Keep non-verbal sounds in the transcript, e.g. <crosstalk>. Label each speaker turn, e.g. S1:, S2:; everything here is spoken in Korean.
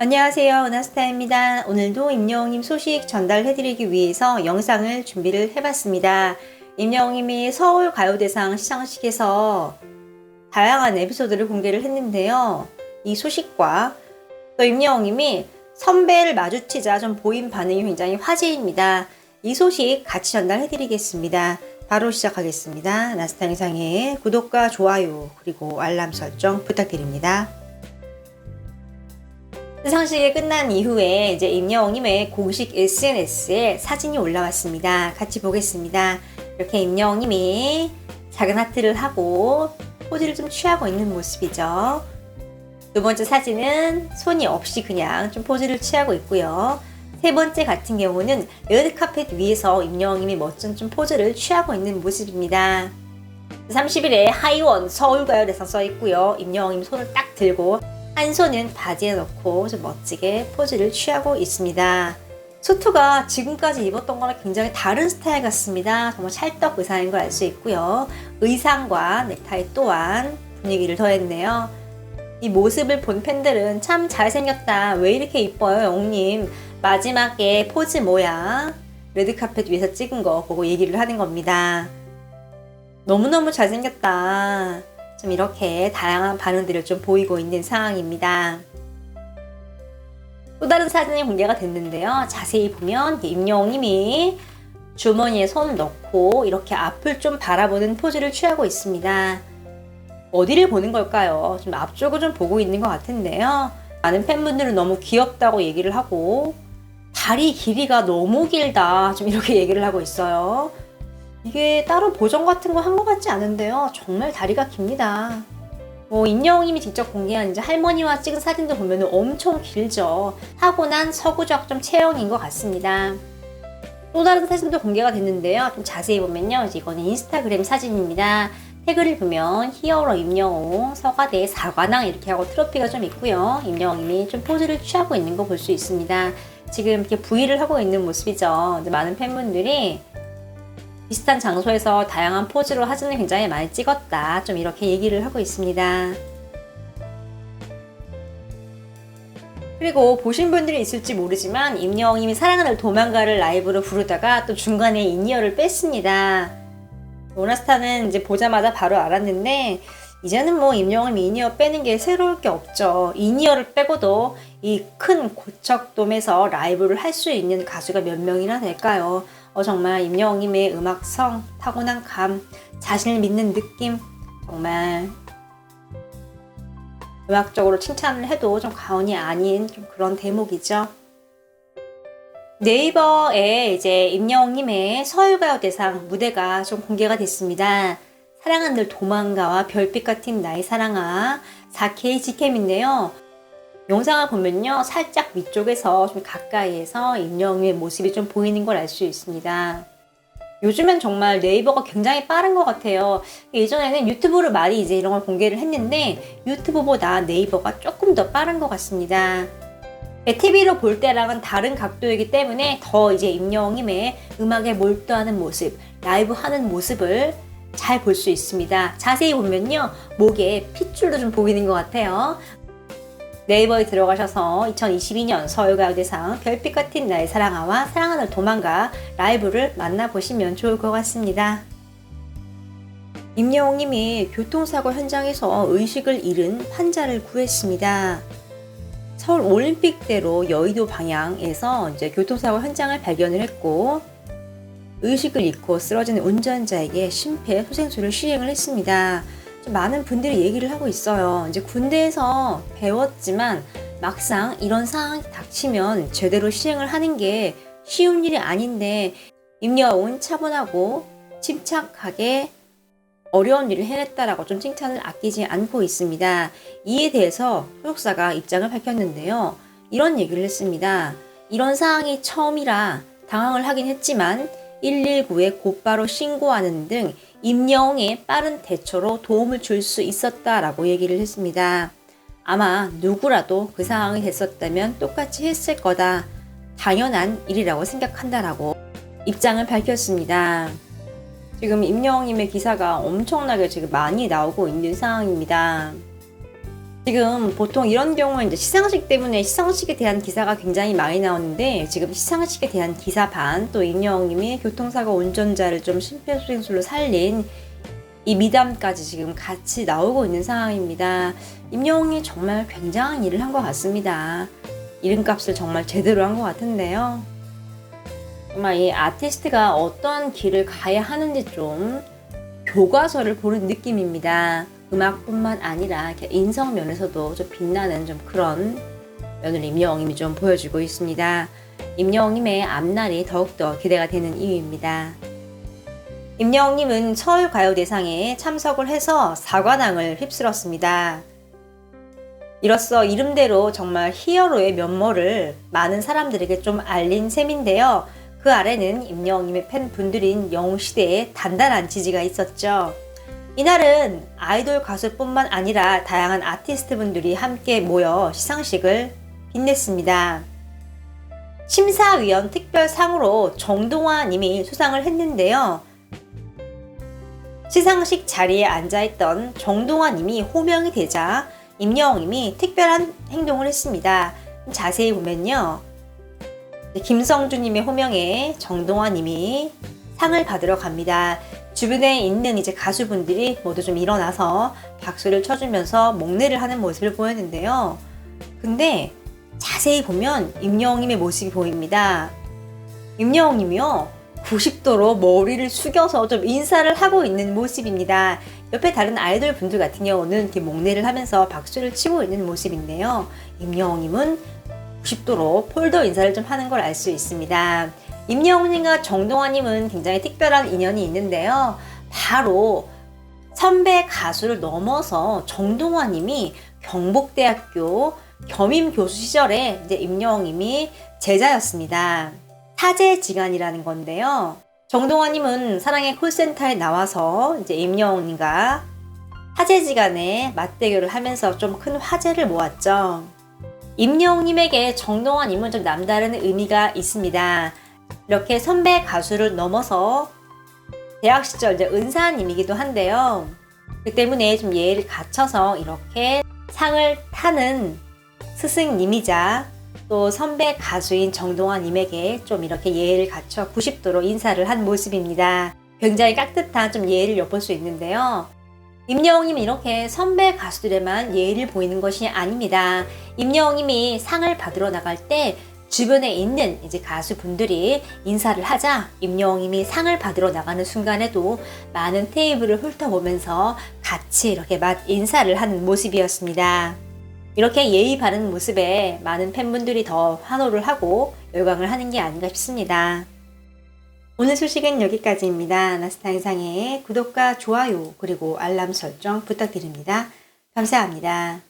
S1: 안녕하세요. 은하스타입니다. 오늘도 임영웅님 소식 전달해드리기 위해서 영상을 준비를 해봤습니다. 임영웅님이 서울 가요대상 시상식에서 다양한 에피소드를 공개를 했는데요. 이 소식과 또 임영웅님이 선배를 마주치자 좀 보인 반응이 굉장히 화제입니다. 이 소식 같이 전달해드리겠습니다. 바로 시작하겠습니다. 나스타 영상에 구독과 좋아요 그리고 알람 설정 부탁드립니다. 시상식이 끝난 이후에 이제 임여웅님의 공식 SNS에 사진이 올라왔습니다. 같이 보겠습니다. 이렇게 임여웅님이 작은 하트를 하고 포즈를 좀 취하고 있는 모습이죠. 두 번째 사진은 손이 없이 그냥 좀 포즈를 취하고 있고요. 세 번째 같은 경우는 레드 카펫 위에서 임여웅님이 멋진 좀 포즈를 취하고 있는 모습입니다. 30일에 하이원 서울가요대상 써 있고요. 임여웅님 손을 딱 들고 한 손은 바지에 넣고 좀 멋지게 포즈를 취하고 있습니다. 수트가 지금까지 입었던 거랑 굉장히 다른 스타일 같습니다. 정말 찰떡 의상인 걸 알 수 있고요. 의상과 넥타이 또한 분위기를 더했네요. 이 모습을 본 팬들은 참 잘생겼다. 왜 이렇게 이뻐요, 영님? 마지막에 포즈 뭐야? 레드카펫 위에서 찍은 거 보고 얘기를 하는 겁니다. 너무너무 잘생겼다. 좀 이렇게 다양한 반응들을 좀 보이고 있는 상황입니다. 또 다른 사진이 공개가 됐는데요. 자세히 보면 임영웅님이 주머니에 손을 넣고 이렇게 앞을 좀 바라보는 포즈를 취하고 있습니다. 어디를 보는 걸까요? 좀 앞쪽을 좀 보고 있는 것 같은데요. 많은 팬분들은 너무 귀엽다고 얘기를 하고 다리 길이가 너무 길다 좀 이렇게 <laughs> 얘기를 하고 있어요. 이게 따로 보정 같은 거 한 것 같지 않은데요. 정말 다리가 깁니다. 뭐 인여웅님이 직접 공개한 이제 할머니와 찍은 사진도 보면 엄청 길죠. 타고난 서구적 좀 체형인 것 같습니다. 또 다른 사진도 공개가 됐는데요. 좀 자세히 보면요. 이거는 인스타그램 사진입니다. 태그를 보면 히어로 임영웅, 서가대 사관왕 이렇게 하고 트로피가 좀 있고요. 임영웅님이 좀 포즈를 취하고 있는 거 볼 수 있습니다. 지금 이렇게 부위를 하고 있는 모습이죠. 많은 팬분들이 비슷한 장소에서 다양한 포즈로 사진을 굉장히 많이 찍었다. 좀 이렇게 얘기를 하고 있습니다. 그리고 보신 분들이 있을지 모르지만 임영웅님이 사랑하는 도망가를 라이브로 부르다가 또 중간에 인이어를 뺐습니다. 모나스타는 이제 보자마자 바로 알았는데 이제는 뭐 임영웅님 인이어 빼는 게 새로울 게 없죠. 인이어를 빼고도 이 큰 고척돔에서 라이브를 할 수 있는 가수가 몇 명이나 될까요? 어, 정말 임영웅님의 음악성, 타고난 감, 자신을 믿는 느낌 정말 음악적으로 칭찬을 해도 좀 과언이 아닌 좀 그런 대목이죠. 네이버에 이제 임영웅님의 서울가요대상 무대가 좀 공개가 됐습니다. 사랑한 늘 도망가와 별빛 같은 나의 사랑아 4K 직캠인데요. 영상을 보면요 살짝 위쪽에서 좀 가까이에서 임영웅의 모습이 좀 보이는 걸 알 수 있습니다. 요즘엔 정말 네이버가 굉장히 빠른 것 같아요. 예전에는 유튜브를 많이 이제 이런 걸 공개를 했는데 유튜브보다 네이버가 조금 더 빠른 것 같습니다. TV로 볼 때랑은 다른 각도이기 때문에 더 이제 임영웅님의 음악에 몰두하는 모습, 라이브 하는 모습을 잘 볼 수 있습니다. 자세히 보면요, 목에 핏줄도 좀 보이는 것 같아요. 네이버에 들어가셔서 2022년 서울가요대상 별빛 같은 나의 사랑아와 사랑하는 도망가 라이브를 만나보시면 좋을 것 같습니다. 임영웅님이 교통사고 현장에서 의식을 잃은 환자를 구했습니다. 서울 올림픽대로 여의도 방향에서 이제 교통사고 현장을 발견을 했고 의식을 잃고 쓰러진 운전자에게 심폐소생술을 시행을 했습니다. 많은 분들이 얘기를 하고 있어요. 이제 군대에서 배웠지만 막상 이런 상황이 닥치면 제대로 시행을 하는 게 쉬운 일이 아닌데 임여운 차분하고 침착하게 어려운 일을 해냈다라고 좀 칭찬을 아끼지 않고 있습니다. 이에 대해서 소속사가 입장을 밝혔는데요. 이런 얘기를 했습니다. 이런 상황이 처음이라 당황을 하긴 했지만 119에 곧바로 신고하는 등 임영웅의 빠른 대처로 도움을 줄 수 있었다라고 얘기를 했습니다. 아마 누구라도 그 상황이 됐었다면 똑같이 했을 거다. 당연한 일이라고 생각한다라고 입장을 밝혔습니다. 지금 임영웅님의 기사가 엄청나게 지금 많이 나오고 있는 상황입니다. 지금 보통 이런 경우는 이제 시상식 때문에 시상식에 대한 기사가 굉장히 많이 나오는데 지금 시상식에 대한 기사 반 또 임영웅님이 교통사고 운전자를 좀 심폐소생술로 살린 이 미담까지 지금 같이 나오고 있는 상황입니다. 임영웅이 정말 굉장한 일을 한 것 같습니다. 이름값을 정말 제대로 한 것 같은데요. 정말 이 아티스트가 어떤 길을 가야 하는지 좀 교과서를 보는 느낌입니다. 음악뿐만 아니라 인성 면에서도 좀 빛나는 좀 그런 면을 임영웅님이 좀 보여주고 있습니다. 임영웅님의 앞날이 더욱더 기대가 되는 이유입니다. 임영웅님은 서울가요대상에 참석을 해서 사관왕을 휩쓸었습니다. 이로써 이름대로 정말 히어로의 면모를 많은 사람들에게 좀 알린 셈인데요. 그 아래는 임영웅님의 팬분들인 영웅시대의 단단한 지지가 있었죠. 이날은 아이돌 가수뿐만 아니라 다양한 아티스트 분들이 함께 모여 시상식을 빛냈습니다. 심사위원 특별상으로 정동화 님이 수상을 했는데요. 시상식 자리에 앉아있던 정동화 님이 호명이 되자 임영웅 님이 특별한 행동을 했습니다. 자세히 보면요. 김성주 님의 호명에 정동화 님이 상을 받으러 갑니다. 주변에 있는 이제 가수분들이 모두 좀 일어나서 박수를 쳐주면서 목례를 하는 모습을 보였는데요. 근데 자세히 보면 임영웅님의 모습이 보입니다. 임영웅님이요. 90도로 머리를 숙여서 좀 인사를 하고 있는 모습입니다. 옆에 다른 아이돌 분들 같은 경우는 이렇게 목례를 하면서 박수를 치고 있는 모습인데요. 임영웅님은 90도로 폴더 인사를 좀 하는 걸 알 수 있습니다. 임영웅님과 정동환님은 굉장히 특별한 인연이 있는데요. 바로 선배 가수를 넘어서 정동환님이 경북대학교 겸임 교수 시절에 이제 임영웅님이 제자였습니다. 사제지간이라는 건데요. 정동환님은 사랑의 콜센터에 나와서 이제 임영웅님과 사제지간의 맞대결을 하면서 좀 큰 화제를 모았죠. 임영웅님에게 정동환님은 좀 남다른 의미가 있습니다. 이렇게 선배 가수를 넘어서 대학 시절 이제 은사님이기도 한데요. 그 때문에 좀 예의를 갖춰서 이렇게 상을 타는 스승님이자 또 선배 가수인 정동환님에게 좀 이렇게 예의를 갖춰 90도로 인사를 한 모습입니다. 굉장히 깍듯한 좀 예의를 엿볼 수 있는데요. 임영웅님은 이렇게 선배 가수들에만 예의를 보이는 것이 아닙니다. 임영웅님이 상을 받으러 나갈 때 주변에 있는 이제 가수분들이 인사를 하자 임영웅님이 상을 받으러 나가는 순간에도 많은 테이블을 훑어보면서 같이 이렇게 맛 인사를 하는 모습이었습니다. 이렇게 예의 바른 모습에 많은 팬분들이 더 환호를 하고 열광을 하는 게 아닌가 싶습니다. 오늘 소식은 여기까지입니다. 나스타 인상의 구독과 좋아요 그리고 알람 설정 부탁드립니다. 감사합니다.